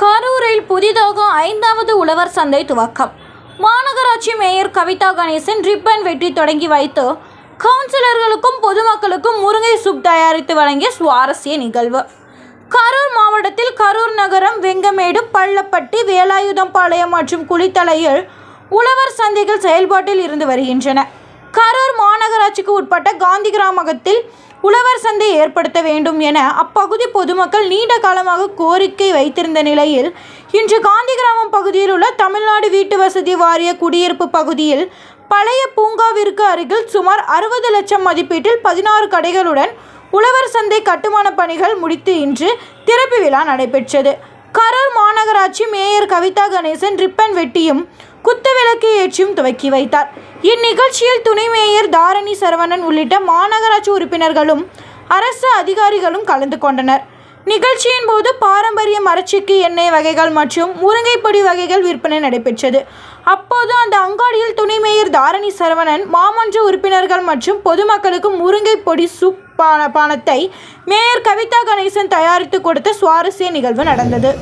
கரூரில் புதிதாக ஐந்தாவது உழவர் சந்தை துவக்கம். மாநகராட்சி மேயர் கவிதா கணேசன் ரிப்பன் வெட்டி தொடங்கி வைத்து கவுன்சிலர்களுக்கும் பொதுமக்களுக்கும் முருங்கை சூப் தயாரித்து வழங்கிய சுவாரஸ்ய நிகழ்வு. கரூர் மாவட்டத்தில் கரூர் நகரம் வெங்கமேடு பள்ளப்பட்டி வேலாயுதம்பாளையம் மற்றும் குளித்தலையில் உழவர் சந்தைகள் செயல்பாட்டில் இருந்து வருகின்றன. கரூர் மாநகராட்சிக்கு உட்பட்ட காந்தி கிராமத்தில் உழவர் சந்தை ஏற்படுத்த வேண்டும் என அப்பகுதி பொதுமக்கள் நீண்ட காலமாக கோரிக்கை வைத்திருந்த நிலையில் இன்று காந்தி கிராமம் பகுதியில் உள்ள தமிழ்நாடு வீட்டு வசதி வாரிய குடியிருப்பு பகுதியில் பழைய பூங்காவிற்கு அருகில் சுமார் அறுபது லட்சம் மதிப்பீட்டில் பதினாறு கடைகளுடன் உழவர் சந்தை கட்டுமான பணிகள் முடித்து இன்று திறப்பு விழா நடைபெற்றது. மாநகராட்சி மேயர் கவிதா கணேசன் ரிப்பன் வெட்டியும் குத்துவிளக்கு ஏற்றியும் துவக்கி வைத்தார். இந்நிகழ்ச்சியில் துணை மேயர் தாரணி சரவணன் உள்ளிட்ட மாநகராட்சி உறுப்பினர்களும் அரசு அதிகாரிகளும் கலந்து கொண்டனர். நிகழ்ச்சியின் போது பாரம்பரிய மரச்சிக்கு எண்ணெய் வகைகள் மற்றும் முருங்கைப்பொடி வகைகள் விற்பனை நடைபெற்றது. அப்போது அந்த அங்காடியில் துணை மேயர் தாரணி சரவணன் மாமன்ற உறுப்பினர்கள் மற்றும் பொதுமக்களுக்கு முருங்கை பொடி சூப் பான பானத்தை மேயர் கவிதா கணேசன் தயாரித்து கொடுத்த சுவாரஸ்ய நிகழ்வு நடந்தது.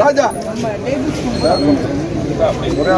ராஜா ஒரே